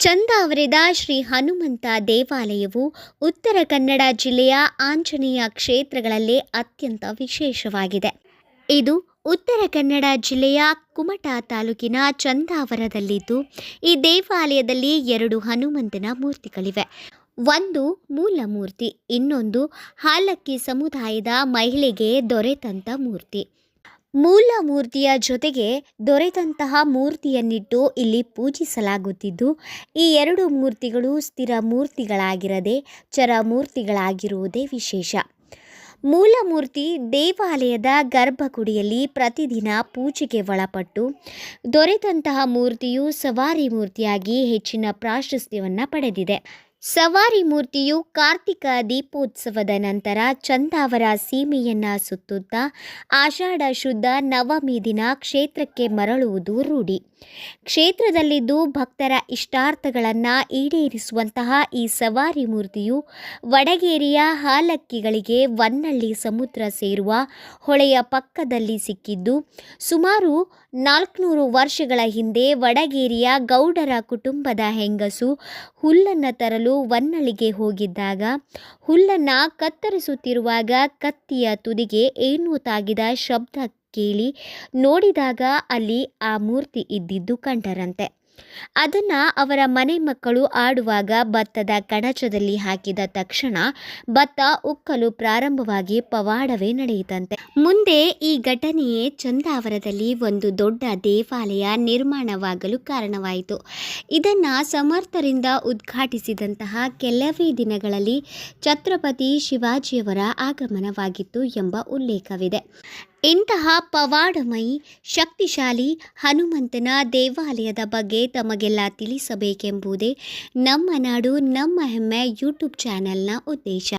ಚಂದಾವರದ ಶ್ರೀ ಹನುಮಂತ ದೇವಾಲಯವು ಉತ್ತರ ಕನ್ನಡ ಜಿಲ್ಲೆಯ ಆಂಜನೇಯ ಕ್ಷೇತ್ರಗಳಲ್ಲೇ ಅತ್ಯಂತ ವಿಶೇಷವಾಗಿದೆ. ಇದು ಉತ್ತರ ಕನ್ನಡ ಜಿಲ್ಲೆಯ ಕುಮಟಾ ತಾಲೂಕಿನ ಚಂದಾವರದಲ್ಲಿದ್ದು, ಈ ದೇವಾಲಯದಲ್ಲಿ ಎರಡು ಹನುಮಂತನ ಮೂರ್ತಿಗಳಿವೆ. ಒಂದು ಮೂಲ ಮೂರ್ತಿ ಇನ್ನೊಂದು ಹಾಲಕ್ಕಿ ಸಮುದಾಯದ ಮಹಿಳೆಗೆ ದೊರೆತಂಥ ಮೂರ್ತಿ. ಮೂಲ ಮೂರ್ತಿಯ ಜೊತೆಗೆ ದೊರೆತಂತಹ ಮೂರ್ತಿಯನ್ನಿಟ್ಟು ಇಲ್ಲಿ ಪೂಜಿಸಲಾಗುತ್ತಿದ್ದು, ಈ ಎರಡು ಮೂರ್ತಿಗಳು ಸ್ಥಿರ ಮೂರ್ತಿಗಳಾಗಿರದೆ ಚರ ಮೂರ್ತಿಗಳಾಗಿರುವುದೇ ವಿಶೇಷ. ಮೂಲ ಮೂರ್ತಿ ದೇವಾಲಯದ ಗರ್ಭಗುಡಿಯಲ್ಲಿ ಪ್ರತಿದಿನ ಪೂಜೆಗೆ ಒಳಪಟ್ಟು, ದೊರೆತಂತಹ ಮೂರ್ತಿಯು ಸವಾರಿ ಮೂರ್ತಿಯಾಗಿ ಹೆಚ್ಚಿನ ಪ್ರಾಶಸ್ತ್ಯವನ್ನು ಪಡೆದಿದೆ. ಸವಾರಿ ಮೂರ್ತಿಯು ಕಾರ್ತಿಕ ದೀಪೋತ್ಸವದ ನಂತರ ಚಂದಾವರ ಸೀಮೆಯನ್ನ ಸುತ್ತುತ್ತಾ ಆಷಾಢ ಶುದ್ಧ ನವಮಿ ದಿನ ಕ್ಷೇತ್ರಕ್ಕೆ ಮರಳುವುದು ರೂಢಿ. ಕ್ಷೇತ್ರದಲ್ಲಿದ್ದು ಭಕ್ತರ ಇಷ್ಟಾರ್ಥಗಳನ್ನು ಈಡೇರಿಸುವಂತಹ ಈ ಸವಾರಿ ಮೂರ್ತಿಯು ವಡಗೇರಿಯ ಹಾಲಕ್ಕಿಗಳಿಗೆ ವನ್ನಳ್ಳಿ ಸಮುದ್ರ ಸೇರುವ ಹೊಳೆಯ ಪಕ್ಕದಲ್ಲಿ ಸಿಕ್ಕಿದ್ದು, ಸುಮಾರು ನಾಲ್ಕುನೂರು ವರ್ಷಗಳ ಹಿಂದೆ ವಡಗೇರಿಯ ಗೌಡರ ಕುಟುಂಬದ ಹೆಂಗಸು ಹುಲ್ಲನ್ನು ತರಲು ವನ್ನಳ್ಳಿಗೆ ಹೋಗಿದ್ದಾಗ ಹುಲ್ಲನ್ನು ಕತ್ತರಿಸುತ್ತಿರುವಾಗ ಕತ್ತಿಯ ತುದಿಗೆ ಏನು ತಾಗಿದ ಶಬ್ದ ಕೇಳಿ ನೋಡಿದಾಗ ಅಲ್ಲಿ ಆ ಮೂರ್ತಿ ಇದ್ದಿದ್ದು ಕಂಡರಂತೆ. ಅದನ್ನು ಅವರ ಮನೆ ಮಕ್ಕಳು ಆಡುವಾಗ ಭತ್ತದ ಕಣಚದಲ್ಲಿ ಹಾಕಿದ ತಕ್ಷಣ ಭತ್ತ ಉಕ್ಕಲು ಪ್ರಾರಂಭವಾಗಿ ಪವಾಡವೇ ನಡೆಯಿತಂತೆ. ಮುಂದೆ ಈ ಘಟನೆಯೇ ಚಂದಾವರದಲ್ಲಿ ಒಂದು ದೊಡ್ಡ ದೇವಾಲಯ ನಿರ್ಮಾಣವಾಗಲು ಕಾರಣವಾಯಿತು. ಇದನ್ನು ಸಮರ್ಥರಿಂದ ಉದ್ಘಾಟಿಸಿದಂತಹ ಕೆಲವೇ ದಿನಗಳಲ್ಲಿ ಛತ್ರಪತಿ ಶಿವಾಜಿಯವರ ಆಗಮನವಾಗಿತ್ತು ಎಂಬ ಉಲ್ಲೇಖವಿದೆ. ಇಂತಹ ಪವಾಡಮಯಿ, ಶಕ್ತಿಶಾಲಿ ಹನುಮಂತನ ದೇವಾಲಯದ ಬಗ್ಗೆ ತಮಗೆಲ್ಲ ತಿಳಿಸಬೇಕೆಂಬುದೇ ನಮ್ಮ ನಾಡು, ನಮ್ಮ ಹೆಮ್ಮೆ ಯೂಟ್ಯೂಬ್ ಚಾನೆಲ್ನ ಉದ್ದೇಶ.